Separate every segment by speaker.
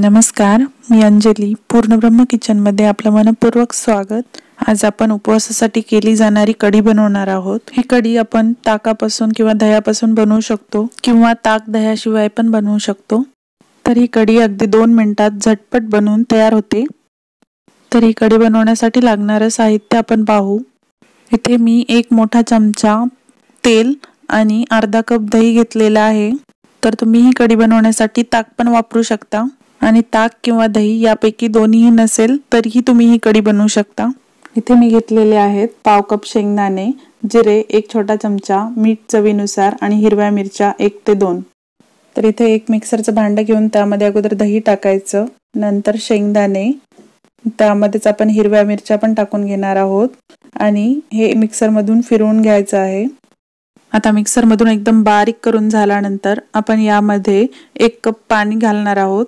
Speaker 1: नमस्कार मी अंजली पूर्णब्रह्म किचनमध्ये आपलं मनपूर्वक स्वागत. आज आपण उपवासासाठी केली जाणारी कढी बनवणार आहोत. ही कढी आपण ताकापासून किंवा दह्यापासून बनवू शकतो किंवा ताक दह्याशिवाय पण बनवू शकतो. तर ही कढी अगदी दोन मिनिटात झटपट बनवून तयार होते. तर ही कढी बनवण्यासाठी लागणारं साहित्य आपण पाहू. इथे मी एक मोठा चमचा तेल आणि अर्धा कप दही घेतलेला आहे. तर तुम्ही ही कढी बनवण्यासाठी ताक पण वापरू शकता. आणि ताक किंवा दही यापैकी दोन्हीही नसेल तरीही तुम्ही ही कढी बनवू शकता. इथे मी घेतलेले आहेत पाव कप शेंगदाणे जिरे एक छोटा चमचा मीठ चवीनुसार आणि हिरव्या मिरच्या एक ते दोन. तर इथे एक मिक्सरचं भांडं घेऊन त्यामध्ये अगोदर दही टाकायचं नंतर शेंगदाणे. त्यामध्येच आपण हिरव्या मिरच्या पण टाकून घेणार आहोत आणि हे मिक्सरमधून फिरवून घ्यायचं आहे. आता मिक्सरमधून एकदम बारीक करून झाल्यानंतर आपण यामध्ये एक कप पाणी घालणार आहोत.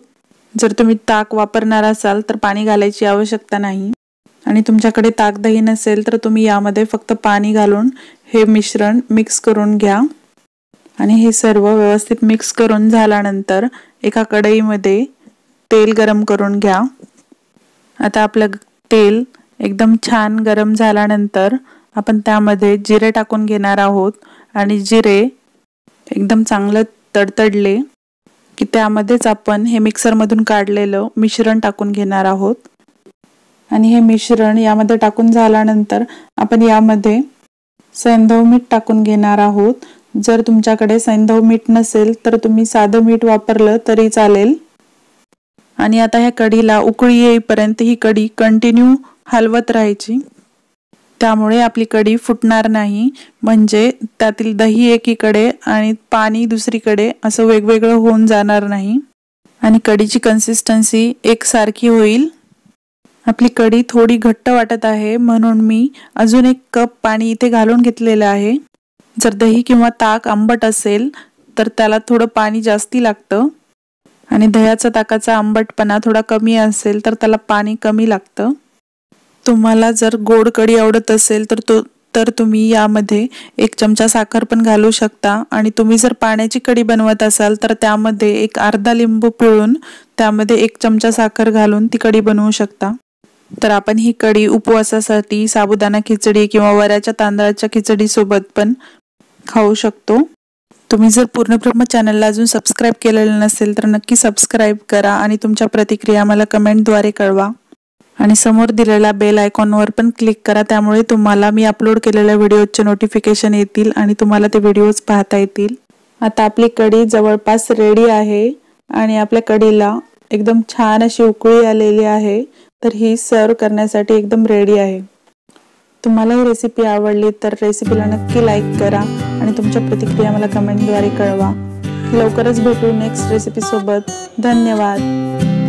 Speaker 1: जर तुम्ही ताक वापरणार असाल तर पाणी घालायची आवश्यकता नाही. आणि तुमच्याकडे ताक दही नसेल तर तुम्ही यामध्ये फक्त पाणी घालून हे मिश्रण मिक्स करून घ्या. आणि हे सर्व व्यवस्थित मिक्स करून झाल्यानंतर एका कढईमध्ये तेल गरम करून घ्या. आता आपलं तेल एकदम छान गरम झाल्यानंतर आपण त्यामध्ये जिरे टाकून घेणार आहोत. आणि जिरे एकदम चांगलं तडतडले. की त्यामध्येच आपण हे मिक्सरमधून काढलेलं मिश्रण टाकून घेणार आहोत. आणि हे मिश्रण यामध्ये टाकून झाल्यानंतर आपण यामध्ये सैंधव मीठ टाकून घेणार आहोत. जर तुमच्याकडे सैंधव मीठ नसेल तर तुम्ही साधं मीठ वापरलं तरी चालेल. आणि आता ह्या कढीला उकळी येईपर्यंत ही कढी कंटिन्यू हलवत राहायची. त्यामुळे आपली कढी फुटणार नाही. म्हणजे त्यातील दही एकीकडे आणि पाणी दुसरीकडे असं वेगवेगळं होऊन जाणार नाही. आणि कढीची कन्सिस्टन्सी एकसारखी होईल. आपली कढी थोडी घट्ट वाटत आहे म्हणून मी अजून एक कप पाणी इथे घालून घेतलेलं आहे. जर दही किंवा ताक आंबट असेल तर त्याला थोडं पाणी जास्ती लागतं. आणि दह्याचा ताकाचा आंबटपणा थोडा कमी असेल तर त्याला पाणी कमी लागतं. तुम्हाला जर गोड कढी आवडत असेल तर तो तर तुम्ही यामध्ये एक चमचा साखर पण घालू शकता. आणि तुम्ही जर पाण्याची कढी बनवत असाल तर त्यामध्ये एक अर्धा लिंबू पिळून त्यामध्ये एक चमचा साखर घालून ती कढी बनवू शकता. तर आपण ही कढी उपवासासाठी साबुदाणा खिचडी किंवा वऱ्याच्या तांदळाच्या खिचडीसोबत पण खाऊ शकतो. तुम्ही जर पूर्णब्रह्म चॅनलला अजून सबस्क्राईब केलेलं नसेल तर नक्की सबस्क्राईब करा आणि तुमच्या प्रतिक्रिया मला कमेंटद्वारे कळवा. आणि समोर दिलेल्या बेल आयकॉनवर पण क्लिक करा. त्यामुळे तुम्हाला मी अपलोड केलेल्या व्हिडिओचे नोटिफिकेशन येतील आणि तुम्हाला ते व्हिडिओज पाहता येतील. आता आपली कढी जवळपास रेडी आहे आणि आपल्या कढीला एकदम छान अशी उकळी आलेली आहे तर ही सर्व करण्यासाठी एकदम रेडी आहे. तुम्हाला ही रेसिपी आवडली तर रेसिपीला नक्की लाईक करा आणि तुमच्या प्रतिक्रिया मला कमेंटद्वारे कळवा. लवकरच भेटू नेक्स्ट रेसिपीसोबत धन्यवाद.